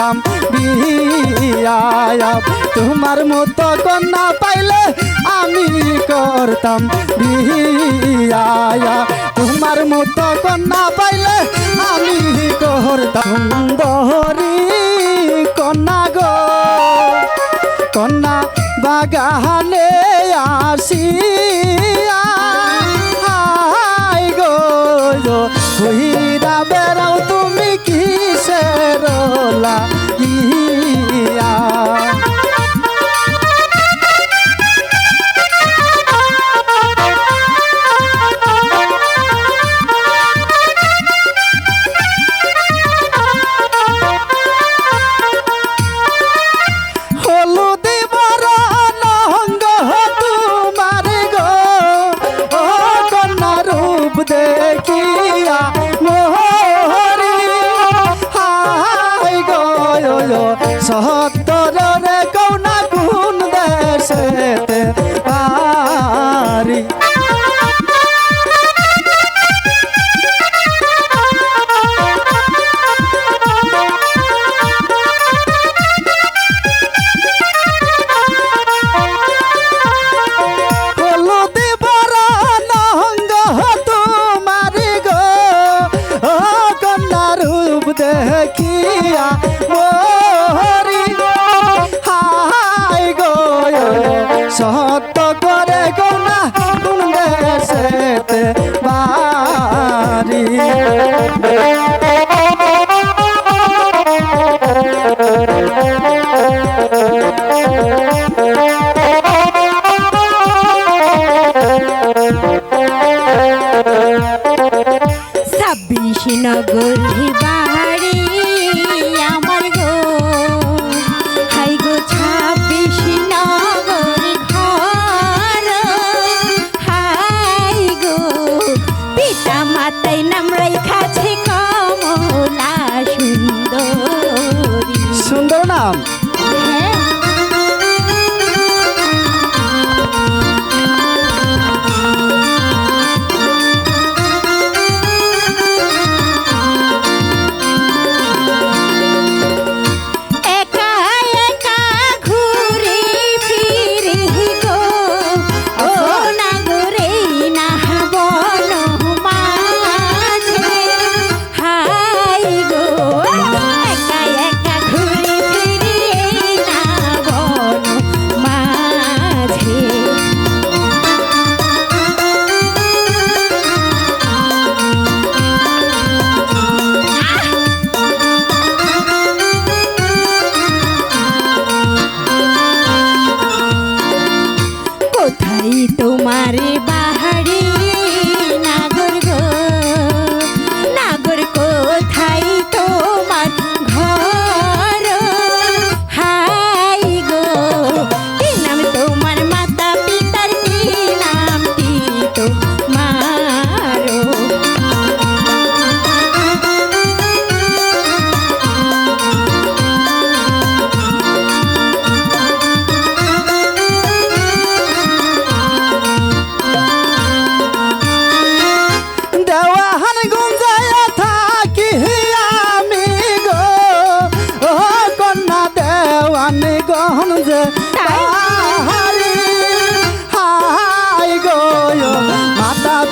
দিতাম বিয়া তোমার মতো কন্যা পাইলে আমি করতাম বিয়া তোমার মতো কন্যা পাইলে আমি করতাম। দহরি কন্যা গো, কন্যা বাগানে আসি হাই গো। হইরা বেড়াও তুমি দোলা দেখিয়া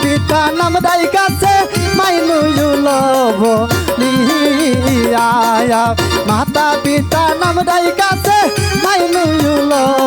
পিতা নাম দাই কাছে মাইনুয়ু লব লিয়া মাতা পিতা নাম দাই কাছে মাইনুয়ু লব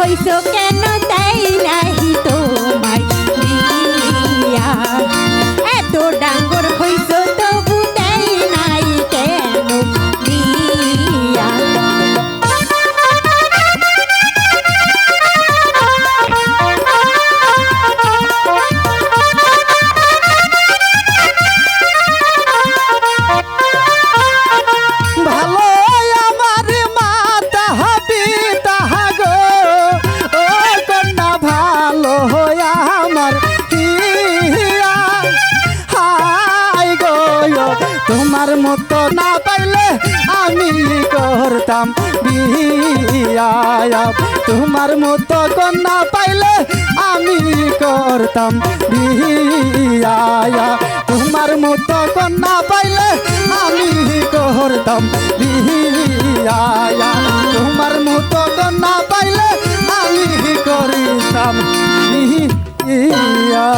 হইছো কেন তাই না? তোমার মতো না পাইলে আমি করতাম বিয়া তোমার মতো কন্যা পাইলে আমি করতাম বিয়া তোমার মতো কন্যা পাইলে আমি করতাম বিয়া তোমার মতো কন্যা পাইলে আমি করিতাম বিয়া